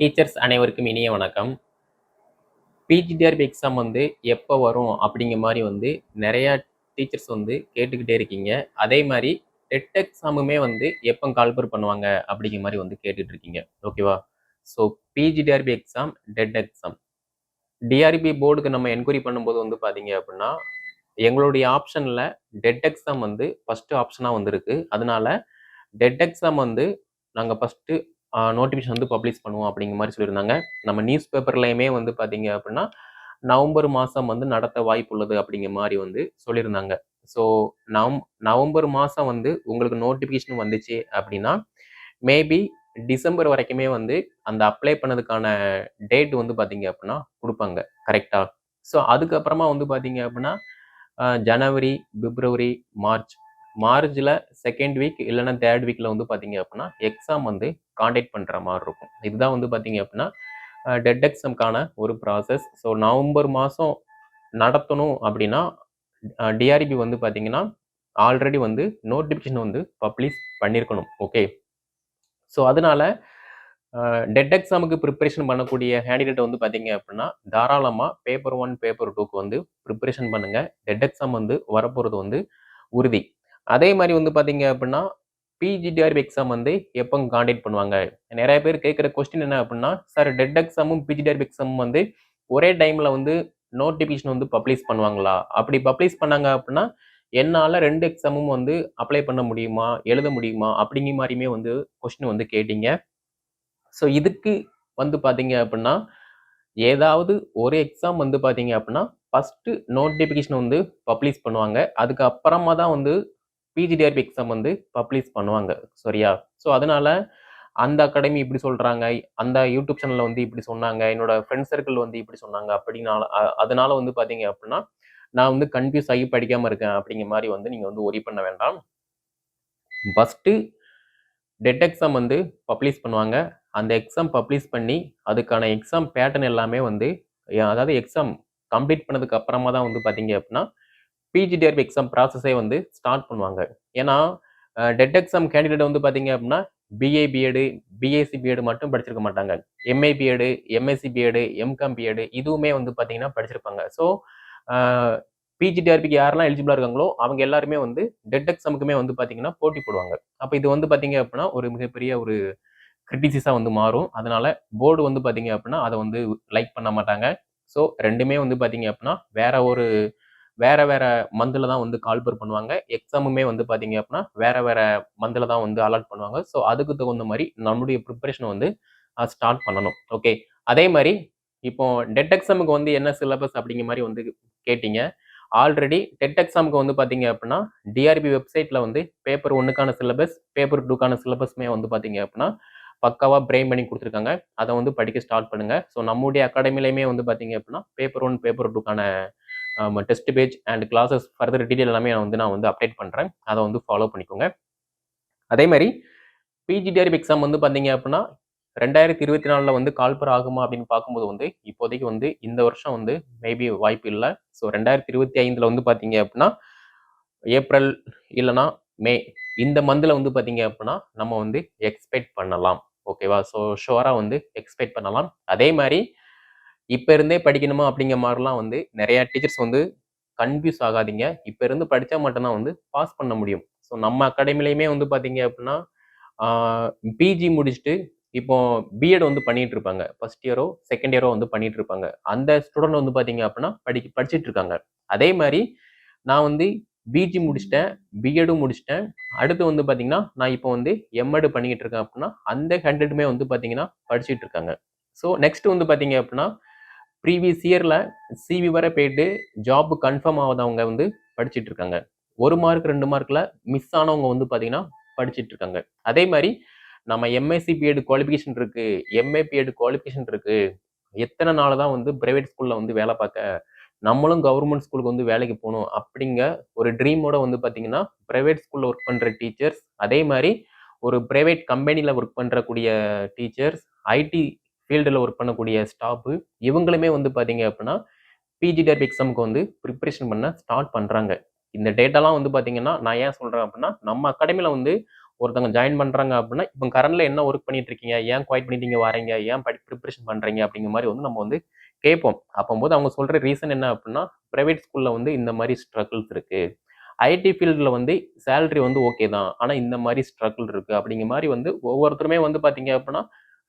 Teachers அனைவருக்கும் இனிய வணக்கம். பிஜிடிஆர்பி எக்ஸாம் வந்து எப்போ வரும் அப்படிங்கிற மாதிரி வந்து நிறையா டீச்சர்ஸ் வந்து கேட்டுக்கிட்டே இருக்கீங்க. அதே மாதிரி டெட் எக்ஸாமுமே வந்து எப்போ கால்பர் பண்ணுவாங்க அப்படிங்கிற மாதிரி வந்து கேட்டுட்டு இருக்கீங்க. ஓகேவா so PGTRB exam TET exam TRB போர்டுக்கு நம்ம என்கொயரி பண்ணும்போது வந்து பார்த்தீங்க அப்படின்னா எங்களுடைய ஆப்ஷனில் டெட் எக்ஸாம் வந்து ஃபஸ்ட்டு ஆப்ஷனாக வந்திருக்கு. அதனால டெட் எக்ஸாம் வந்து நாங்கள் ஃபஸ்ட்டு நோட்டிஃபிகேஷன் வந்து பப்ளிஷ் பண்ணுவோம் அப்படிங்கிற மாதிரி சொல்லியிருந்தாங்க. நம்ம நியூஸ் பேப்பர்லையுமே வந்து பார்த்தீங்க அப்படின்னா நவம்பர் மாதம் வந்து நடத்த வாய்ப்பு உள்ளது அப்படிங்கிற மாதிரி வந்து சொல்லியிருந்தாங்க. ஸோ நவம் நவம்பர் மாதம் வந்து உங்களுக்கு நோட்டிஃபிகேஷன் வந்துச்சு அப்படின்னா மேபி டிசம்பர் வரைக்குமே வந்து அந்த அப்ளை பண்ணதுக்கான டேட் வந்து பார்த்தீங்க அப்படின்னா கொடுப்பாங்க. கரெக்டாக ஸோ அதுக்கப்புறமா வந்து பார்த்தீங்க அப்படின்னா ஜனவரி பிப்ரவரி மார்ச். மார்ச்சில் செகண்ட் வீக் இல்லைன்னா தேர்ட் வீக்கில் வந்து பார்த்தீங்க அப்படின்னா எக்ஸாம் வந்து காண்டாக்ட் பண்ணுற மாதிரி இருக்கும். இதுதான் வந்து பார்த்தீங்க அப்படின்னா டெட் எக்ஸாம்க்கான ஒரு ப்ராசஸ் ஸோ நவம்பர் மாதம் நடத்தணும் அப்படின்னா டிஆர்பி வந்து பார்த்தீங்கன்னா ஆல்ரெடி வந்து நோட்டிஃபிகேஷன் வந்து பப்ளிஷ் பண்ணியிருக்கணும் ஓகே ஸோ அதனால டெட் எக்ஸாமுக்கு ப்ரிப்பரேஷன் பண்ணக்கூடிய கேண்டிடேட் வந்து பார்த்தீங்க அப்படின்னா தாராளமாக பேப்பர் ஒன் பேப்பர் டூக்கு வந்து ப்ரிப்பரேஷன் பண்ணுங்கள் டெட் எக்ஸாம் வந்து வரப்போகிறது வந்து உறுதி. அதே மாதிரி வந்து பார்த்தீங்க அப்படின்னா பிஜிடிஆர்பி எக்ஸாம் வந்து எப்போ காண்டாக்ட் பண்ணுவாங்க? நிறைய பேர் கேட்குற கொஸ்டின் என்ன அப்படின்னா சார் டெட் எக்ஸாமும் பிஜிடிஆர்பி எக்ஸாமும் வந்து ஒரே டைமில் வந்து நோட்டிஃபிகேஷன் வந்து பப்ளிஷ் பண்ணுவாங்களா? அப்படி பப்ளிஷ் பண்ணாங்க அப்படின்னா என்னால் ரெண்டு எக்ஸாமும் வந்து அப்ளை பண்ண முடியுமா? எழுத முடியுமா? அப்படிங்கிற மாதிரியுமே வந்து கொஸ்டின் வந்து கேட்டீங்க. ஸோ இதுக்கு வந்து பார்த்தீங்க அப்படின்னா ஏதாவது ஒரு எக்ஸாம் வந்து பார்த்தீங்க அப்படின்னா ஃபஸ்ட்டு நோட்டிஃபிகேஷன் வந்து பப்ளிஷ் பண்ணுவாங்க. அதுக்கப்புறமா தான் வந்து பிஜிடிஆர்பி எக்ஸாம் வந்து பப்ளிஷ் பண்ணுவாங்க. சரியா? ஸோ அதனால அந்த அகாடமி இப்படி சொல்கிறாங்க அந்த யூடியூப் சேனலில் வந்து இப்படி சொன்னாங்க என்னோட ஃப்ரெண்ட்ஸ் சர்க்கிள் வந்து இப்படி சொன்னாங்க அப்படினால அதனால் அதனால வந்து பார்த்தீங்க அப்படின்னா நான் வந்து கன்ஃபியூஸ் ஆகி படிக்காமல் இருக்கேன் அப்படிங்கிற மாதிரி வந்து நீங்கள் வந்து ஒரி பண்ண வேண்டாம். ஃபஸ்ட்டு டெட் எக்ஸாம் வந்து பப்ளிஷ் பண்ணுவாங்க. அந்த எக்ஸாம் பப்ளிஷ் பண்ணி அதுக்கான எக்ஸாம் பேட்டர்ன் எல்லாமே வந்து அதாவது எக்ஸாம் கம்ப்ளீட் பண்ணதுக்கு அப்புறமா தான் வந்து பார்த்தீங்க அப்படின்னா பிஜிடிஆர்பி எக்ஸாம் ப்ராசஸே வந்து ஸ்டார்ட் பண்ணுவாங்க. ஏன்னா டெட் எக்ஸாம் கேண்டிடேட் வந்து பார்த்தீங்க அப்படின்னா பிஏ பிஎடு பிஎஸ்சி பிஎடு மட்டும் படிச்சிருக்க மாட்டாங்க. MA BEd MSc BEd MCom BEd இதுவுமே வந்து பார்த்தீங்கன்னா படிச்சிருப்பாங்க. ஸோ பிஜிடிஆர்பிக்கு யாரெல்லாம் எலிஜிபிளாக இருக்காங்களோ அவங்க எல்லாருமே வந்து டெட் எக்ஸாமுக்குமே வந்து பார்த்தீங்கன்னா போட்டி போடுவாங்க. அப்போ இது வந்து பார்த்தீங்க அப்படின்னா ஒரு மிகப்பெரிய ஒரு கிரிட்டிசிஸாக வந்து மாறும். அதனால போர்டு வந்து பார்த்தீங்க அப்படின்னா அதை வந்து லைக் பண்ண மாட்டாங்க. ஸோ ரெண்டுமே வந்து பார்த்தீங்க அப்படின்னா வேற ஒரு வேற வேற மந்தில் தான் வந்து கால்பர் பண்ணுவாங்க. எக்ஸாமுமே வந்து பார்த்தீங்க அப்படின்னா வேற வேற மந்தில் தான் வந்து அலாட் பண்ணுவாங்க. ஸோ அதுக்கு தகுந்த மாதிரி நம்மளுடைய ப்ரிப்பரேஷனை வந்து ஸ்டார்ட் பண்ணணும். ஓகே அதே மாதிரி இப்போ டெட் எக்ஸாமுக்கு வந்து என்ன சிலபஸ் அப்படிங்கிற மாதிரி வந்து கேட்டீங்க. ஆல்ரெடி டெட் எக்ஸாமுக்கு வந்து பார்த்தீங்க அப்படின்னா டிஆர்பி வெப்சைட்டில் வந்து பேப்பர் ஒன்றுக்கான சிலபஸ் பேப்பர் டூக்கான சிலபஸ்மே வந்து பார்த்தீங்க அப்படின்னா பக்காவாக பிரெயின் பண்ணி கொடுத்துருக்காங்க. அதை வந்து படிக்க ஸ்டார்ட் பண்ணுங்கள் ஸோ நம்முடைய அகாடமிலையுமே வந்து பார்த்தீங்க அப்படின்னா paper one paper டூக்கான test page and classes further detail எல்லாமே நான் வந்து நான் வந்து அப்டேட் பண்ணுறேன் அதை வந்து ஃபாலோ பண்ணிக்கோங்க. அதே மாதிரி பிஜிடிஆர்பி எக்ஸாம் வந்து பார்த்தீங்க அப்படின்னா ரெண்டாயிரத்தி இருபத்தி நாலில் வந்து கால்பர் ஆகுமா அப்படின்னு பார்க்கும்போது வந்து இப்போதைக்கு வந்து இந்த வருஷம் வந்து மேபி வாய்ப்பு இல்லை. ஸோ ரெண்டாயிரத்தி இருபத்தி ஐந்தில் வந்து பார்த்தீங்க அப்படின்னா ஏப்ரல் இல்லைன்னா மே இந்த மந்தில் வந்து பார்த்தீங்க அப்படின்னா நம்ம வந்து எக்ஸ்பெக்ட் பண்ணலாம். ஓகேவா ஸோ ஷுவராக வந்து எக்ஸ்பெக்ட் பண்ணலாம். அதே மாதிரி இப்போ இருந்தே படிக்கணுமா அப்படிங்கிற மாதிரிலாம் வந்து நிறையா டீச்சர்ஸ் வந்து கன்ஃபியூஸ் ஆகாதீங்க. இப்போ இருந்து படித்தா மட்டும்தான் வந்து பாஸ் பண்ண முடியும். ஸோ நம்ம அகாடமிலையுமே வந்து பார்த்தீங்க அப்படின்னா பிஜி முடிச்சுட்டு இப்போ பிஎட் வந்து பண்ணிட்டு இருப்பாங்க. ஃபர்ஸ்ட் இயரோ செகண்ட் இயரோ வந்து பண்ணிட்டு இருப்பாங்க. அந்த ஸ்டூடெண்ட் வந்து பார்த்தீங்க அப்படின்னா படி படிச்சுட்டு இருக்காங்க. அதே மாதிரி நான் வந்து பிஜி முடிச்சிட்டேன் பிஎடும் முடிச்சிட்டேன். அடுத்து வந்து பார்த்தீங்கன்னா நான் இப்போ வந்து எம்எட் பண்ணிக்கிட்டு இருக்கேன் அப்படின்னா அந்த கேண்டிடேட்டுமே வந்து பார்த்தீங்கன்னா படிச்சிட்டு இருக்காங்க. ஸோ நெக்ஸ்ட் வந்து பார்த்தீங்க அப்படின்னா ப்ரீவியஸ் இயரில் சிவி வரை போயிட்டு ஜாப் கன்ஃபார்ம் ஆகாதவங்க வந்து படிச்சுட்டு இருக்காங்க. ஒரு மார்க் ரெண்டு மார்க்கில் மிஸ் ஆனவங்க வந்து பார்த்தீங்கன்னா படிச்சுட்டு இருக்காங்க. அதே மாதிரி நம்ம எம்எஸ்சி பிஎட் குவாலிஃபிகேஷன் இருக்குது எம்ஏ பிஎட் குவாலிஃபிகேஷன் இருக்குது எத்தனை நாள் தான் வந்து ப்ரைவேட் ஸ்கூலில் வந்து வேலை பார்க்க நம்மளும் கவர்மெண்ட் ஸ்கூலுக்கு வந்து வேலைக்கு போகணும் அப்படிங்க ஒரு ட்ரீமோட வந்து பார்த்தீங்கன்னா ப்ரைவேட் ஸ்கூலில் ஒர்க் பண்ணுற டீச்சர்ஸ் அதே மாதிரி ஒரு ப்ரைவேட் கம்பெனியில் ஒர்க் பண்ணுறக்கூடிய டீச்சர்ஸ் ஐடி ஃபீல்டில் ஒர்க் பண்ணக்கூடிய ஸ்டாஃபு இவங்களுமே வந்து பார்த்தீங்க அப்படின்னா பிஜிடிஆர்பி எக்ஸாமுக்கு வந்து ப்ரிப்பரேஷன் பண்ண ஸ்டார்ட் பண்ணுறாங்க இந்த டேட்டாலாம் வந்து பார்த்தீங்கன்னா நான் ஏன் சொல்கிறேன் அப்படின்னா நம்ம அகாடமியில் வந்து ஒருத்தவங்க ஜாயின் பண்ணுறாங்க அப்படின்னா இப்போ கரண்ட்டில் என்ன ஒர்க் பண்ணிட்டு இருக்கீங்க? ஏன் குவாய்ட் பண்ணிட்டீங்க வரீங்க? ஏன் படி ப்ரிப்பரேஷன் பண்ணுறீங்க அப்படிங்கிற மாதிரி வந்து நம்ம வந்து கேட்போம். அப்போது அவங்க சொல்கிற ரீசன் என்ன அப்படின்னா ப்ரைவேட் ஸ்கூலில் வந்து இந்த மாதிரி ஸ்ட்ரகிள்ஸ் இருக்குது ஐடி ஃபீல்டில் வந்து சேலரி வந்து ஓகே தான். ஆனால் இந்த மாதிரி ஸ்ட்ரகிள் இருக்குது அப்படிங்கிற மாதிரி வந்து ஒவ்வொருத்தருமே வந்து பார்த்தீங்க அப்படின்னா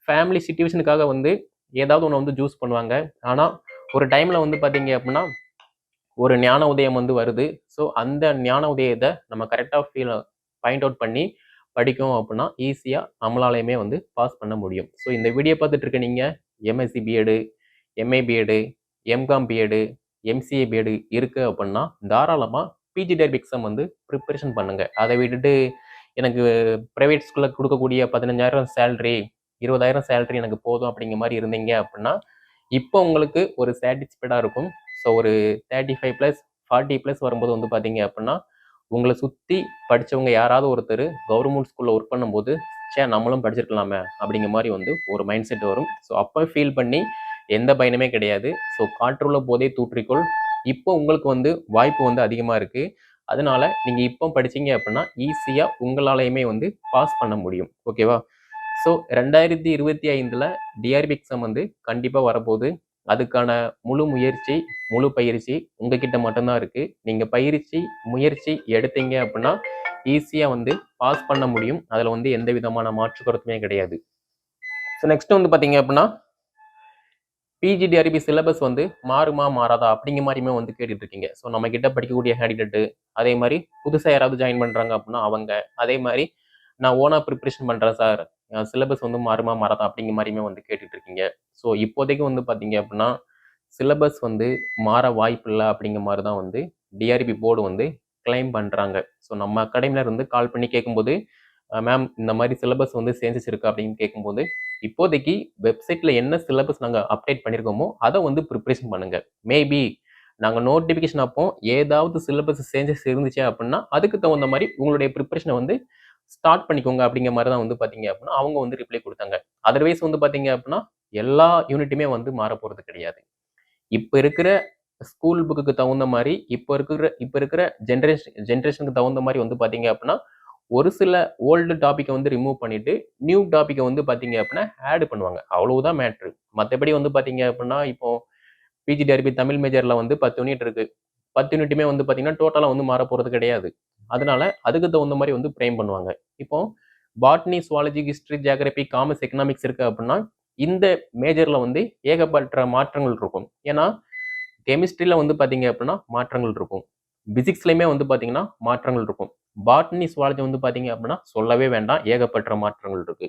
ஃபேமிலி சுச்சுவேஷனுக்காக வந்து ஏதாவது ஒன்று வந்து ஜூஸ் பண்ணுவாங்க. ஆனால் ஒரு டைமில் வந்து பார்த்தீங்க அப்படின்னா ஒரு ஞான உதயம் வந்து வருது. ஸோ அந்த ஞான உதயத்தை நம்ம கரெக்டாக ஃபீல் பாயிண்ட் அவுட் பண்ணி படிக்கும் அப்படின்னா ஈஸியாக நம்மளாலையுமே வந்து பாஸ் பண்ண முடியும். ஸோ இந்த வீடியோ பார்த்துட்டு இருக்க நீங்கள் MSc BEd MA BEd MCom BEd MCA BEd இருக்குது அப்படின்னா தாராளமாக பிஜி டெர்ப் எக்ஸாம் வந்து ப்ரிப்பரேஷன் பண்ணுங்கள் அதை விட்டுட்டு எனக்கு ப்ரைவேட் ஸ்கூலில் கொடுக்கக்கூடிய பதினஞ்சாயிரம் சேலரி இருபதாயிரம் சேலரி எனக்கு போதும் அப்படிங்கிற மாதிரி இருந்தீங்க அப்படின்னா இப்போ உங்களுக்கு ஒரு சாட்டிஸ்ஃபைடாக இருக்கும். ஸோ ஒரு thirty five plus forty plus வரும்போது வந்து பார்த்தீங்க அப்படின்னா உங்களை சுற்றி படித்தவங்க யாராவது ஒருத்தர் கவர்மெண்ட் ஸ்கூலில் ஒர்க் பண்ணும்போது சே நம்மளும் படிச்சிருக்கலாமே அப்படிங்கிற மாதிரி வந்து ஒரு மைண்ட் செட் வரும். ஸோ அப்போ ஃபீல் பண்ணி எந்த பயனுமே கிடையாது. ஸோ காற்றுள்ள போதே தூற்றிக்கொள். இப்போ உங்களுக்கு வந்து வாய்ப்பு வந்து அதிகமாக இருக்குது அதனால நீங்கள் இப்போ படிச்சீங்க அப்படின்னா ஈஸியாக உங்களாலையுமே வந்து பாஸ் பண்ண முடியும். ஓகேவா ஸோ ரெண்டாயிரத்தி இருபத்தி ஐந்தில் டிஆர்பி எக்ஸாம் வந்து கண்டிப்பாக வரப்போகுது. அதுக்கான முழு முயற்சி முழு பயிற்சி உங்ககிட்ட மட்டும்தான் இருக்குது நீங்கள் பயிற்சி முயற்சி எடுத்தீங்க அப்படின்னா ஈஸியாக வந்து பாஸ் பண்ண முடியும். அதில் வந்து எந்த விதமான மாற்று கருத்துமே கிடையாது. ஸோ நெக்ஸ்ட் வந்து பார்த்தீங்க அப்படின்னா பிஜிடிஆர்பி சிலபஸ் வந்து மாறுமா மாறாதா அப்படிங்கிற மாதிரியுமே வந்து கேட்டுட்டு இருக்கீங்க. ஸோ நம்ம கிட்ட படிக்கக்கூடிய கேண்டிடேட்டு அதே மாதிரி புதுசாக யாராவது ஜாயின் பண்ணுறாங்க அப்படின்னா அவங்க அதே மாதிரி நான் ஓனாக ப்ரிப்ரேஷன் பண்ணுறேன் சார் சிலபஸ் வந்து மாறுமா மாறாதா அப்படிங்கிற மாதிரியுமே வந்து கேட்டுட்டு இருக்கீங்க ஸோ இப்போதைக்கு வந்து பார்த்தீங்க அப்படின்னா சிலபஸ் வந்து மாற வாய்ப்பு இல்லை அப்படிங்கிற மாதிரி தான் வந்து டிஆர்பி போர்டு வந்து கிளைம் பண்ணுறாங்க ஸோ நம்ம அகாடமியில் இருந்து கால் பண்ணி கேட்கும்போது மேம் இந்த மாதிரி சிலபஸ் வந்து சேஞ்சஸ் அப்படின்னு கேட்கும்போது இப்போதைக்கு வெப்சைட்டில் என்ன சிலபஸ் நாங்கள் அப்டேட் பண்ணியிருக்கோமோ அதை வந்து ப்ரிப்ரேஷன் பண்ணுங்கள் மேபி நாங்கள் நோட்டிஃபிகேஷன் அப்போ ஏதாவது சிலபஸ் சேஞ்சஸ் இருந்துச்சு அப்படின்னா அதுக்கு தகுந்த மாதிரி உங்களுடைய ப்ரிப்பரேஷனை வந்து ஸ்டார்ட் பண்ணிக்கோங்க அப்படிங்கிற மாதிரி தான் வந்து பார்த்தீங்க அப்படின்னா அவங்க வந்து ரிப்ளை கொடுத்தாங்க. அதர்வைஸ் வந்து பார்த்தீங்க அப்படின்னா எல்லா யூனிட்டுமே வந்து மாற போகிறது கிடையாது. இப்போ இருக்கிற ஸ்கூல் புக்குக்கு தகுந்த மாதிரி இப்போ இருக்கிற இப்போ இருக்கிற ஜென்ரேஷன் ஜென்ரேஷனுக்கு தகுந்த மாதிரி வந்து பார்த்தீங்க அப்படின்னா ஒரு சில ஓல்டு டாப்பிக்கை வந்து ரிமூவ் பண்ணிட்டு நியூ டாப்பிக்கை வந்து பார்த்தீங்க அப்படின்னா ஆட் பண்ணுவாங்க. அவ்வளவுதான் மேட்ரு மற்றபடி வந்து பார்த்தீங்க அப்படின்னா இப்போ பிஜிடிஆர்பி தமிழ் மேஜரில் வந்து பத்து யூனிட் இருக்குது பத்து யூனிட்டுமே வந்து பார்த்தீங்கன்னா டோட்டலாக வந்து மாற போகிறது கிடையாது. அதனால அதுக்கு தகுந்த மாதிரி வந்து ஃப்ரேம் பண்ணுவாங்க. இப்போ botany zoology history geography commerce economics இருக்கு அப்படின்னா இந்த மேஜரில் வந்து ஏகப்பட்ட மாற்றங்கள் இருக்கும். ஏன்னா கெமிஸ்ட்ரியில் வந்து பார்த்தீங்க அப்படின்னா மாற்றங்கள் இருக்கும். பிசிக்ஸ்லையுமே வந்து பார்த்தீங்கன்னா மாற்றங்கள் இருக்கும். பாட்னி சுவாலஜி வந்து பார்த்தீங்க அப்படின்னா சொல்லவே வேண்டாம். ஏகப்பட்ட மாற்றங்கள் இருக்கு.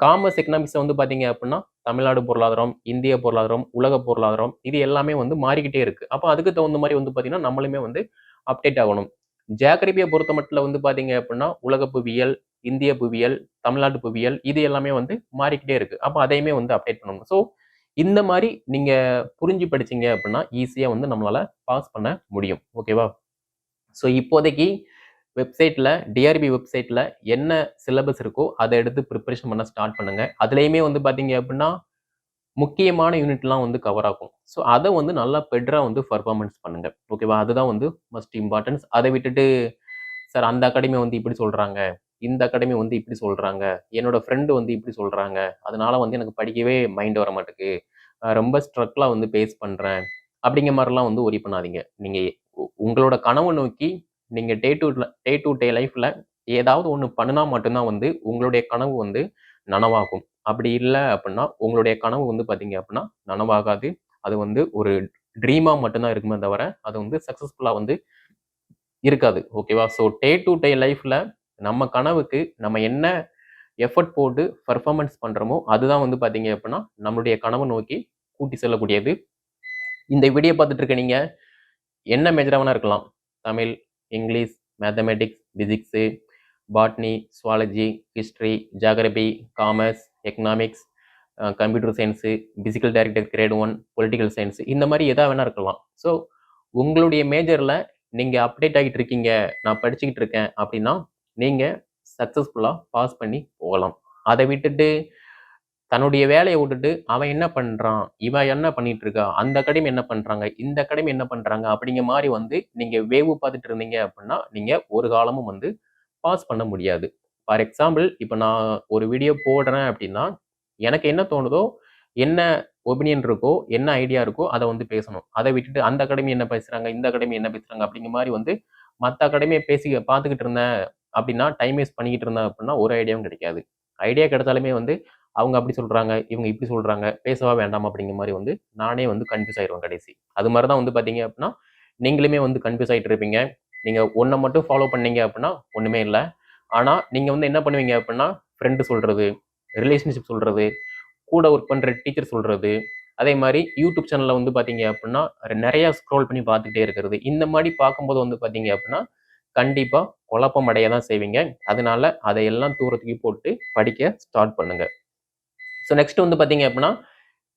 காமர்ஸ் எக்கனாமிக்ஸை வந்து பார்த்தீங்க அப்படின்னா தமிழ்நாடு பொருளாதாரம் இந்திய பொருளாதாரம் உலக பொருளாதாரம் இது எல்லாமே வந்து மாறிக்கிட்டே இருக்குது அப்போ அதுக்கு தகுந்த மாதிரி வந்து பார்த்தீங்கன்னா நம்மளுமே வந்து அப்டேட் ஆகணும். ஜியாகிரபியை பொறுத்த மட்டும் வந்து பார்த்தீங்க அப்படின்னா உலக புவியியல் இந்திய புவியியல் தமிழ்நாட்டு புவியியல் இது எல்லாமே வந்து மாறிக்கிட்டே இருக்கு. அப்போ அதையுமே வந்து அப்டேட் பண்ணணும். ஸோ இந்த மாதிரி நீங்க புரிஞ்சு படிச்சீங்க அப்படின்னா ஈஸியாக வந்து நம்மளால பாஸ் பண்ண முடியும். ஓகேவா ஸோ இப்போதைக்கு வெப்சைட்டில் டிஆர்பி வெப்சைட்டில் என்ன சிலபஸ் இருக்கோ அதை எடுத்து ப்ரிப்பரேஷன் பண்ண ஸ்டார்ட் பண்ணுங்க. அதுலேயுமே வந்து பார்த்தீங்க அப்படின்னா முக்கியமான யூனிட்லாம் வந்து கவர் ஆகும். ஸோ அதை வந்து நல்லா பெட்ராக வந்து பர்ஃபார்மன்ஸ் பண்ணுங்க. ஓகேவா அதுதான் வந்து மஸ்ட் இம்பார்ட்டன்ஸ் அதை விட்டுட்டு சார் அந்த அகாடமி வந்து இப்படி சொல்கிறாங்க இந்த அகாடமி வந்து இப்படி சொல்கிறாங்க என்னோட ஃப்ரெண்டு வந்து இப்படி சொல்கிறாங்க அதனால வந்து எனக்கு படிக்கவே மைண்ட் வர மாட்டேங்குது ரொம்ப ஸ்ட்ரக்லாக வந்து பேஸ் பண்ணுறேன் அப்படிங்கிற மாதிரிலாம் வந்து ஒரி பண்ணாதீங்க. நீங்கள் உங்களோட கனவு நோக்கி நீங்கள் day to day to day லைஃப்பில் ஏதாவது ஒன்று பண்ணினா மட்டும்தான் வந்து உங்களுடைய கனவு வந்து நனவாகும். அப்படி இல்லை அப்படின்னா உங்களுடைய கனவு வந்து பார்த்தீங்க அப்படின்னா நனவாகாது. அது வந்து ஒரு ட்ரீமாக மட்டும்தான் இருக்குமே தவிர அது வந்து சக்ஸஸ்ஃபுல்லாக வந்து இருக்காது. ஓகேவா ஸோ டே டு டே லைஃப்பில் நம்ம கனவுக்கு நம்ம என்ன எஃபர்ட் போட்டு பர்ஃபார்மன்ஸ் பண்ணுறோமோ அதுதான் வந்து பார்த்தீங்க அப்படின்னா நம்மளுடைய கனவை நோக்கி கூட்டி செல்லக்கூடியது. இந்த வீடியோ பார்த்துட்டு இருக்க நீங்கள் என்ன மேஜராக வேணா இருக்கலாம். Tamil English mathematics physics botany zoology history geography commerce economics computer science physical director grade one political science இந்த மாதிரி எதாக வேணால் இருக்கலாம். ஸோ உங்களுடைய மேஜரில் நீங்கள் அப்டேட் ஆகிட்டு இருக்கீங்க நான் படிச்சுக்கிட்டு இருக்கேன் அப்படின்னா நீங்கள் சக்ஸஸ்ஃபுல்லாக பாஸ் பண்ணி போகலாம். அதை விட்டுட்டு தன்னுடைய வேலையை விட்டுட்டு அவன் என்ன பண்ணுறான் இவன் என்ன பண்ணிட்டு இருக்கா? அந்த அகாடமி என்ன பண்ணுறாங்க இந்த அகாடமி என்ன பண்ணுறாங்க அப்படிங்கிற மாதிரி வந்து நீங்கள் வேவு பார்த்துட்டு இருந்தீங்க அப்படின்னா நீங்கள் ஒரு காலமும் வந்து பாஸ் பண்ண முடியாது. ஃபார் எக்ஸாம்பிள் இப்போ நான் ஒரு வீடியோ போடுறேன் அப்படின்னா எனக்கு என்ன தோணுதோ என்ன ஒபினியன் இருக்கோ என்ன ஐடியா இருக்கோ அதை வந்து பேசணும். அதை விட்டுட்டு அந்த அகாடமி என்ன பேசுகிறாங்க இந்த அகாடமி என்ன பேசுகிறாங்க அப்படிங்கிற மாதிரி வந்து மற்ற அகாடமியை பேசி பார்த்துக்கிட்டு இருந்தேன் அப்படின்னா டைம் வேஸ்ட் பண்ணிக்கிட்டு இருந்தேன் அப்படின்னா ஒரு ஐடியாவும் கிடைக்காது. ஐடியா கிடைச்சாலுமே வந்து அவங்க அப்படி சொல்கிறாங்க இவங்க இப்படி சொல்கிறாங்க பேசவா வேண்டாம் அப்படிங்கிற மாதிரி வந்து நானே வந்து கன்ஃபியூஸ் ஆயிடுவேன் கடைசி. அது மாதிரி தான் வந்து பார்த்தீங்க அப்படின்னா நீங்களுமே வந்து கன்ஃபியூஸ் ஆகிட்டு இருப்பீங்க. நீங்கள் ஒன்றை மட்டும் ஃபாலோ பண்ணீங்க அப்படின்னா ஒன்றுமே இல்லை. ஆனால் நீங்கள் வந்து என்ன பண்ணுவீங்க அப்படின்னா ஃப்ரெண்டு சொல்கிறது ரிலேஷன்ஷிப் சொல்கிறது கூட ஒர்க் பண்ணுற டீச்சர் சொல்கிறது அதே மாதிரி யூடியூப் சேனலில் வந்து பார்த்தீங்க அப்படின்னா நிறையா ஸ்க்ரோல் பண்ணி பார்த்துக்கிட்டே இருக்கிறது. இந்த மாதிரி பார்க்கும்போது வந்து பார்த்தீங்க அப்படின்னா கண்டிப்பாக குழப்பம் அடைய தான் செய்வீங்க. அதனால அதையெல்லாம் தூரத்துக்கு போட்டு படிக்க ஸ்டார்ட் பண்ணுங்கள் ஸோ நெக்ஸ்ட் வந்து பார்த்தீங்க அப்படின்னா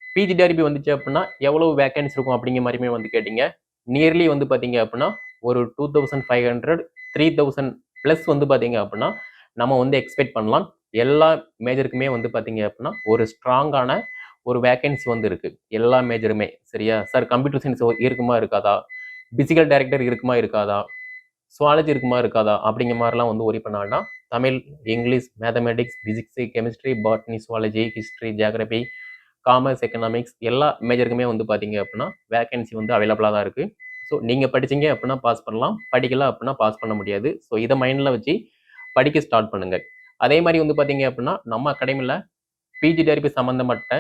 பிஜிடிஆர்பி வந்துச்சு அப்படின்னா எவ்வளோ வேகன்சி இருக்கும் அப்படிங்கிற மாதிரியுமே வந்து கேட்டிங்க. நியர்லி வந்து பார்த்தீங்க அப்படின்னா ஒரு two thousand five hundred three thousand plus வந்து பார்த்தீங்க அப்படின்னா நம்ம வந்து எக்ஸ்பெக்ட் பண்ணலாம். எல்லா மேஜருக்குமே வந்து பார்த்தீங்க அப்படின்னா ஒரு ஸ்ட்ராங்கான ஒரு வேக்கன்சி வந்து இருக்குது எல்லா மேஜருமே சரியா? சார் கம்ப்யூட்டர் சயின்ஸ் இருக்குமா இருக்காதா? பிசிக்கல் டைரக்டர் இருக்குமா இருக்காதா? சுவாலஜி இருக்குமா இருக்காதா? அப்படிங்கிற மாதிரிலாம் வந்து ஒரி பண்ணாங்கன்னா Tamil English mathematics physics chemistry botany zoology history geography commerce economics எல்லா மேஜருக்குமே வந்து பார்த்தீங்க அப்படின்னா வேக்கன்சி வந்து அவைலபிளாக தான் இருக்குது ஸோ நீங்கள் படிச்சீங்க அப்படின்னா பாஸ் பண்ணலாம். படிக்கல அப்படின்னா பாஸ் பண்ண முடியாது. ஸோ இதை மைண்டில் வச்சு படிக்க ஸ்டார்ட் பண்ணுங்கள் அதே மாதிரி வந்து பார்த்தீங்க அப்படின்னா நம்ம அகாடமியில் பிஜி டெரிபி சம்மந்தப்பட்ட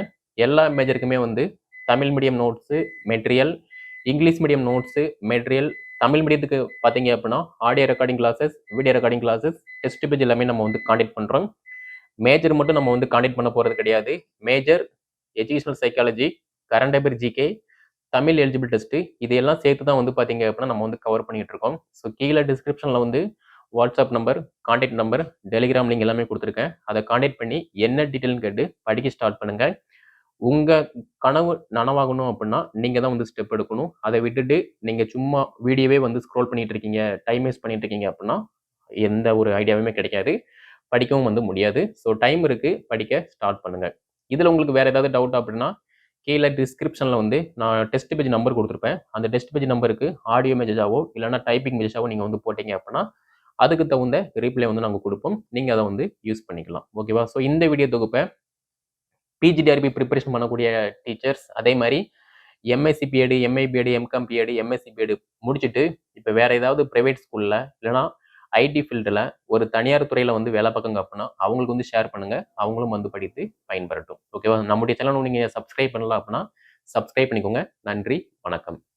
எல்லா மேஜருக்குமே வந்து Tamil medium notes material English medium notes material Tamil மீடியத்துக்கு பார்த்தீங்க அப்படின்னா audio recording classes video recording classes test page எல்லாமே நம்ம வந்து காண்டக்ட் பண்ணுறோம் மேஜர் மட்டும் நம்ம வந்து காண்டக்ட் பண்ண போகிறது கிடையாது. Major educational psychology current affair GK Tamil eligible test இதையெல்லாம் சேர்த்து தான் வந்து பார்த்தீங்க அப்படின்னா நம்ம வந்து கவர் பண்ணிட்டு இருக்கோம். ஸோ கீழே டிஸ்கிரிப்ஷனில் வந்து WhatsApp number contact number Telegram link எல்லாமே கொடுத்துருக்கேன். அதை காண்டாக்ட் பண்ணி என்ன டீட்டெயில்னு கேட்டு படிக்க ஸ்டார்ட் பண்ணுங்கள் உங்கள் கனவு நனவாகணும் அப்படின்னா நீங்கள் தான் வந்து ஸ்டெப் எடுக்கணும். அதை விட்டுட்டு நீங்கள் சும்மா வீடியோவே வந்து ஸ்க்ரோல் பண்ணிகிட்டு இருக்கீங்க டைம் வேஸ்ட் பண்ணிட்டு இருக்கீங்க அப்படின்னா எந்த ஒரு ஐடியாவுமே கிடைக்காது. படிக்கவும் வந்து முடியாது. ஸோ டைம் இருக்குது படிக்க ஸ்டார்ட் பண்ணுங்கள் இதில் உங்களுக்கு வேறு ஏதாவது டவுட் அப்படின்னா கீழே டிஸ்கிரிப்ஷனில் வந்து நான் டெஸ்ட் பேஜ் நம்பர் கொடுத்துருப்பேன். அந்த டெஸ்ட் பேஜ் நம்பருக்கு ஆடியோ மெசேஜாவோ இல்லைனா டைப்பிங் மெசேஜாவோ நீங்கள் வந்து போட்டீங்க அப்படின்னா அதுக்கு தகுந்த ரீப்ளை வந்து நாங்கள் கொடுப்போம். நீங்கள் அதை வந்து யூஸ் பண்ணிக்கலாம். ஓகேவா ஸோ இந்த வீடியோ தொகுப்பை பிஜிடிஆர்பி ப்ரிப்பரேஷன் பண்ணக்கூடிய டீச்சர்ஸ் அதே மாதிரி MSc BEd MA BEd MCom BEd MSc BEd முடிச்சுட்டு இப்போ வேறு ஏதாவது ப்ரைவேட் ஸ்கூலில் இல்லைனா ஐடி ஃபீல்டில் ஒரு தனியார் துறையில் வந்து வேலை பக்கம் அப்படின்னா அவங்களுக்கு வந்து ஷேர் பண்ணுங்கள் அவங்களும் வந்து படித்து பயன்பெறட்டும். ஓகேவா நம்முடைய சேனல் நீங்கள் சப்ஸ்கிரைப் பண்ணலாம் அப்படின்னா சப்ஸ்கிரைப் பண்ணிக்கோங்க. நன்றி வணக்கம்.